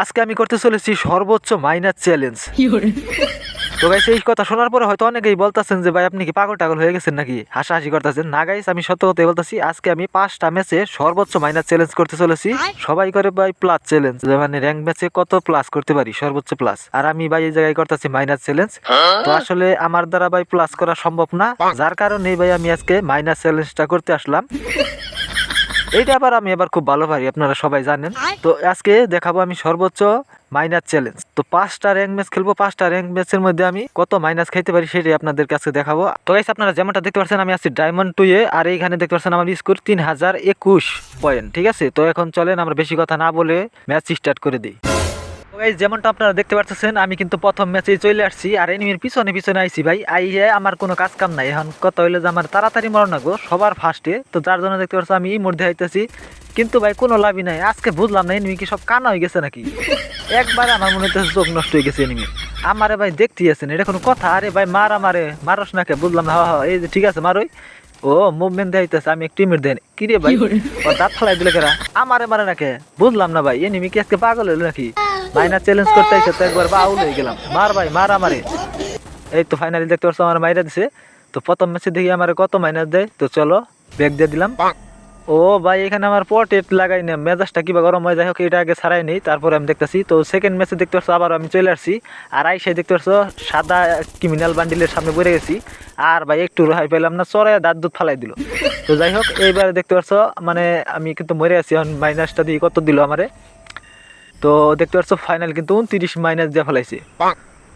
আজকে আমি করতে চলেছি সর্বোচ্চ মাইনাস চ্যালেঞ্জ তো গাইস এই কথা শোনার পরে হয়তো অনেকেই বলতেছেন যে ভাই আপনি কি পাগল টাগল হয়ে গেছেন নাকি? হাসাহাসি করতেছেন। না গাইস আমি সত্য কথা বলতেছি আজকে আমি পাঁচটা ম্যাচে সর্বোচ্চ মাইনাস চ্যালেঞ্জ করতে চলেছি। সবাই করে ভাই প্লাস চ্যালেঞ্জ মানে র্যাঙ্ক ম্যাচে কত প্লাস করতে পারি সর্বোচ্চ প্লাস আর আমি ভাই এই জায়গায় করতেছি মাইনাস চ্যালেঞ্জ তো আসলে আমার দ্বারা ভাই প্লাস করা সম্ভব না। যার কারণে ভাই আমি আজকে মাইনাস চ্যালেঞ্জটা করতে আসলাম। এইটা আবার আমি আবার খুব ভালো পারি আপনারা সবাই জানেন। তো আজকে দেখাবো আমি সর্বোচ্চ মাইনাস চ্যালেঞ্জ তো পাঁচটা র্যাঙ্ক ম্যাচ খেলব পাঁচটা র্যাঙ্ক ম্যাচের মধ্যে আমি কত মাইনাস খাইতে পারি সেটাই আপনাদের কাছে দেখাবো। তো গাইস আপনারা যেমনটা দেখতে পাচ্ছেন আমি আছি ডায়মন্ড টু এ আর এইখানে দেখতে পাচ্ছেন আমার স্কোর তিন হাজার একুশ পয়েন্ট ঠিক আছে? তো এখন চলেন আমরা বেশি কথা না বলে ম্যাচ স্টার্ট করে দিই। তো যেমনটা আপনারা দেখতে পাচ্ছেন আমি কিন্তু প্রথম ম্যাচেই চলে আসছি আর এনিমির পিছনে পিছনে আইছি ভাই। আইয়ে আমার কোনো কাজ কাম নাই। এখন কথা হইল যে আমার তাড়াতাড়ি মরণ লাগবো সবার ফার্স্টে তো যার জন্য দেখতে পাচ্ছ আমি এই মধ্যে আইতেছি। কিন্তু ভাই কোনো লাভই নাই। আজকে বুঝলাম না এনিমি কি সব কানা হয়ে গেছে নাকি? একবারে আমার মনে হচ্ছে চোখ নষ্ট হয়ে গেছে এনিমি আমারে ভাই দেখতে আছেন এটা কোনো কথা? আরে ভাই মার আমারে মারস নাকে বুঝলাম না। হা হা এই যে ঠিক আছে মারোই। ও মুভমেন্ট দেখাইতেছে আমি একটু টিমের দেন। কি রে ভাই ও দাঁত ফেলাই দিলে কেরা? আমারে মারে নাকে বুঝলাম না ভাই এনিমি কি আজকে পাগল হলো নাকি? মাইনা চ্যালেঞ্জ করতে আইসে তো একবার বাউল হয়ে গেলাম। মার ভাই, মার আমারে। এই তো ফাইনালি দেখতে পাচ্ছ আমার মাইরা দিছে। তো প্রথম ম্যাচে দেখি আমার কত মাইনাস দেয়। তো চলো ব্যাগ দিয়ে দিলাম। ও ভাই, এখানে আমার পটেট লাগাই না মেজাজটা কিবা গরম হয়ে, যাই হোক, এটা আগে ছাড়াই নেই। তারপরে আমি দেখতেছি। তো সেকেন্ড ম্যাচে দেখতে পাচ্ছ আবার আমি চলে আসছি। আর আইসাই দেখতে পাচ্ছ সাদা ক্রিমিনাল বান্ডিলের সামনে পড়ে গেছি। আর ভাই, একটু রেহাই পেলাম না চড়াই দাঁত দুধ ফালাই দিল। তো যাই হোক, এইবারে দেখতে পাচ্ছ মানে আমি কিন্তু মরে আছি। এখন মাইনাসটা দিয়ে কত দিল আমারে? তো দেখতে পাচ্ছ ফাইনাল কিন্তু উনত্রিশ মাইনাস দিয়ে ফেলাইছে।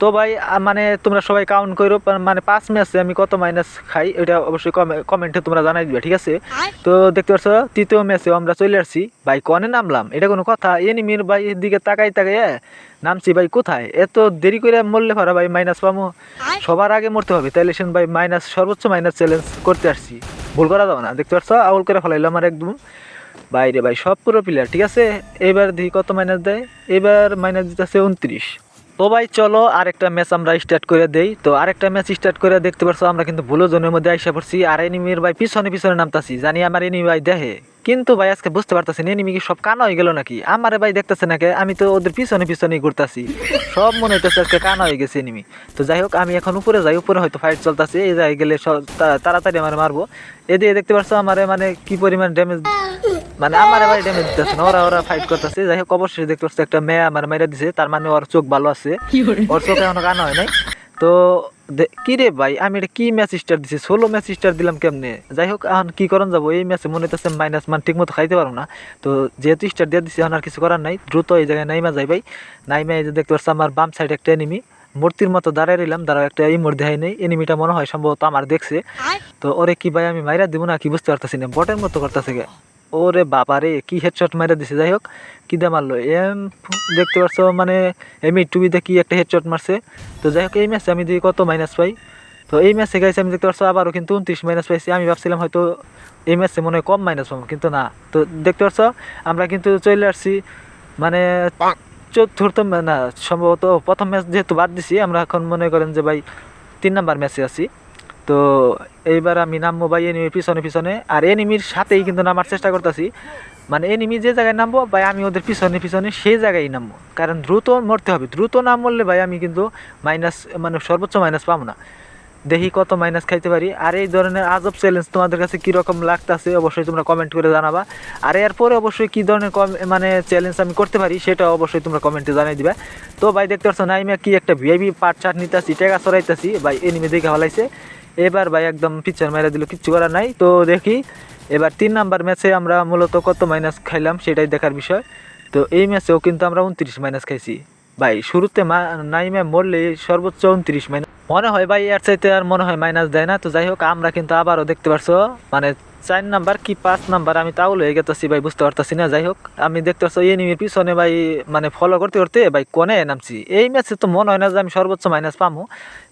তো ভাই মানে তোমরা সবাই কাউন্ট করো মানে পাঁচ ম্যাচে আমি কত মাইনাস খাই এটা অবশ্যই কমেন্টে তোমরা জানাই দিবে ঠিক আছে? তো দেখতে পাচ্ছ তৃতীয় ম্যাচেও আমরা চলে আসছি। ভাই কনে নামলাম? এটা কোনো কথা? এনিমির ভাই দিকে তাকাই তাকাই নামছি ভাই কোথায়? এত দেরি করে মরলে পারা ভাই মাইনাস পামো। সবার আগে মরতে হবে তাইলে সেন ভাই মাইনাস সর্বোচ্চ মাইনাস চ্যালেঞ্জ করতে আসছি। ভুল করা যাবে না দেখতে পাচ্ছ আউল করে ফেলাইলো আমার একদম। বাইরে ভাই, সব পুরো প্লেয়ার ঠিক আছে? এবার দেখি কত মাইনাস দেয়। এবার মাইনাস দিতেছে উনত্রিশ। তো ভাই, চলো আরেকটা ম্যাচ আমরা স্টার্ট করে দেই। তো আরেকটা ম্যাচ স্টার্ট করে দেখতে পারছ, আমরা কিন্তু ভুলো জোনের মধ্যে আইসা পড়ছি, আর এনিমির ভাই পিছনে পিছনে নামতাছি। জানি আমার এনিমি ভাই দেখে। কিন্তু ভাই, আজকে বুঝতে পারতাছি এনিমি কি সব কানা হয়ে গেল নাকি? আমারে ভাই দেখতেছে নাকি আমি তো ওদের পিছনে পিছনেই ঘুরতাছি। সব মনে হইতেছে আজকে কানা হয়ে গেছে এনিমি তো যাই হোক, আমি এখন উপরে যাই, উপরে হয়তো ফাইট চলতেছে। এই জায়গায় গেলে সব তাড়াতাড়ি আমার মারবো। এদিকে দেখতে পারছ, আমারে মানে কি পরিমাণ ড্যামেজ মানে আমার ভাই ড্যামেজ দিতেছে না ওরা ওরা ফাইট করতেছে। যাই হোক অবশ্যই দেখতে একটা মেয়ে আমার মেরে দিছে তার মানে ওর চোখ ভালো আছে। ওর চোখে এখনও কানা হয় নাই। তো কি রে ভাই আমি এটা কি ম্যাচ স্টার দিছি? ষোলো ম্যাচ স্টার দিলাম কেমনে? যাই হোক এখন কি করন যাব? এই ম্যাচে মনে হচ্ছে মাইনাস মান ঠিক মতো খাইতে পারব না। তো যেহেতু স্টার দিয়ে দিছি এখন আর কিছু করার নাই। দ্রুত এই জায়গায় নাইমা যাই ভাই। নাইমা এই যে দেখতে পাচ্ছি আমার বাম সাইড একটা এনিমি মূর্তির মতো দাঁড়ায় রইলাম দাঁড়াও একটা এই মূর্তি হয় নেই। এনিমিটা মনে হয় সম্ভবত আমার দেখছে। তো ওরে কি ভাই আমি মাইরা দিব না কি বুঝতে পারতেছি না। বটের মতো করতেছে গে ওরে বাবা রে কি হেডশট মাইরা দিছে যাই হোক কি দিয়ে মারলো? এম, দেখতে পাচ্ছ মানে এমই টুবিতে কি একটা হেডশট মারছে। তো যাই হোক এই ম্যাচে আমি দিই কত মাইনাস পাই। তো এই ম্যাচে গাইছে আমি দেখতে পাচ্ছ, আবারও কিন্তু উনত্রিশ মাইনাস পাইছি। আমি ভাবছিলাম হয়তো এই ম্যাচে মনে হয় কম মাইনাস পাবো, কিন্তু না। তো দেখতে পাচ্ছ, আমরা কিন্তু চলে আসছি মানে চতুর্থ না, সম্ভবত প্রথম ম্যাচ যেহেতু বাদ দিছি, আমরা এখন মনে করেন যে ভাই তিন নাম্বার ম্যাচে আছি। তো এইবার আমি নামবো ভাই এনিমির পিছনে পিছনে। আর এনিমির সাথেই কিন্তু নামার চেষ্টা করতেছি। মানে এনিমি যে জায়গায় নামবো, ভাই আমি ওদের পিছনে পিছনে সেই জায়গায় নামবো। কারণ দ্রুত মরতে হবে। দ্রুত না মরলে ভাই আমি কিন্তু মাইনাস মানে সর্বোচ্চ মাইনাস পাবো না। দেখি কত মাইনাস খাইতে পারি। আর এই ধরনের আজব চ্যালেঞ্জ তোমাদের কাছে কীরকম লাগতেছে, অবশ্যই তোমরা কমেন্ট করে জানাবা। আর এরপরে অবশ্যই কী ধরনের মানে চ্যালেঞ্জ আমি করতে পারি, সেটা অবশ্যই তোমরা কমেন্টে জানাই দিবা। তো ভাই দেখতে পাচ্ছ না আমি কি একটা ভিআইপি পাট চাট নিতেছি, টেকা চড়াইতেছি ভাই এনিমি দেখে হলাইছে এবার ভাই একদম পিছন মেরে দিল, কিচ্ছু করার নাই। তো দেখি, এবার তিন নাম্বার ম্যাচে আমরা মূলত কত মাইনাস খাইলাম সেটাই দেখার বিষয়। তো এই ম্যাচেও কিন্তু আমরা উনত্রিশ মাইনাস খাইছি। ভাই, শুরুতে মা নাইমে মরলে সর্বোচ্চ উনত্রিশ মাইনাস মনে হয় ভাই, এর চাইতে আর মনে হয় মাইনাস দেয় না। তো যাই হোক, আমরা কিন্তু আবারও দেখতে পারছ মানে চার নাম্বার কি পাঁচ নাম্বার, আমি তাও হয়ে গেতেছি ভাই, বুঝতে পারতাছি না। যাই হোক, আমি দেখতে পাচ্ছি এনিমির পিছনে ভাই মানে ফলো করতে করতে ভাই কোনে নামছি। এই ম্যাচে তো মনে হয় না যে আমি সর্বোচ্চ মাইনাস পামো।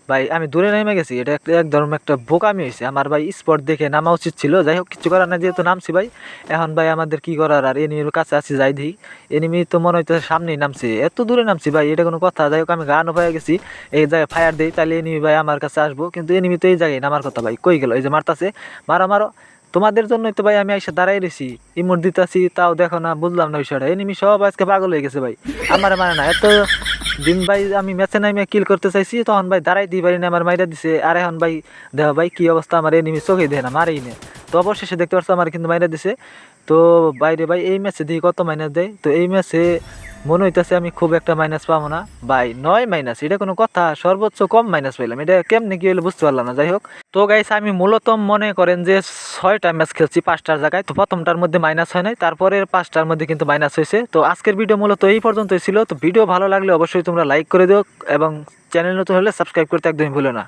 ভাই, আমি দূরে নেমে গেছি। এটা একটা এক ধরনের একটা বোকামি হয়েছে। আমার ভাই স্পট দেখে নামা উচিত ছিল। যাই হোক, কিছু করার না যেহেতু নামছি ভাই। এখন ভাই, আমাদের কি করার? আর এনিমির কাছে আছি, যাই দিই এনিমি তো মনে হইতেছে সামনেই নামছে। এত দূরে নামছি ভাই, এটা কোনো কথা। যাই হোক, আমি গানও পাই গেছি। এই জায়গায় ফায়ার দিই তাহলে এনিমি ভাই আমার কাছে আসব। কিন্তু এনিমি তো এই জায়গায় নামার কথা ভাই। কই গেল? এই যে মারতাছে। মারো মারো। তোমাদের জন্যই তো ভাই, আমি এসে দাঁড়াই রয়েছি। ইমোট দিতাছি, তাও দেখো না, বুঝলাম না বিষয়টা। এনিমি সব আজকে পাগল হয়ে গেছে ভাই। আমার মানে না, এত দিন ভাই আমি ম্যাচে নামে কিল করতে চাইছি, তখন ভাই দাঁড়াই দিই পারি আমার মাইরা দিছে। আর এখন ভাই দেহ ভাই কী অবস্থা, আমার এনিমি চোখে দেয় না, মারেই না। তো অবশেষে দেখতে পাচ্ছ আমার কিন্তু মাইরা দিছে। তো বাইরে ভাই এই ম্যাচে দিয়ে কত মাইনাস দেয়। তো এই ম্যাচে মনে হইতেছে আমি খুব একটা মাইনাস পাবো না। ভাই নয় মাইনাস এটা কোনো কথা, সর্বোচ্চ কম মাইনাস পাইলাম। এটা কেমনি কি হলো বুঝতে পারলাম না, যাই হোক। তো গাইস আমি মূলত মনে করেন যে ছয়টা ম্যাচ খেলছি পাঁচটার জায়গায়। তো প্রথমটার মধ্যে মাইনাস হয় নাই, তারপরের পাঁচটার মধ্যে কিন্তু মাইনাস হয়েছে। তো আজকের ভিডিও মূলত এই পর্যন্তই ছিল। তো ভিডিও ভালো লাগলে অবশ্যই তোমরা লাইক করে দিও এবং চ্যানেল নতুন হলে সাবস্ক্রাইব করতে একদমই ভুলো না।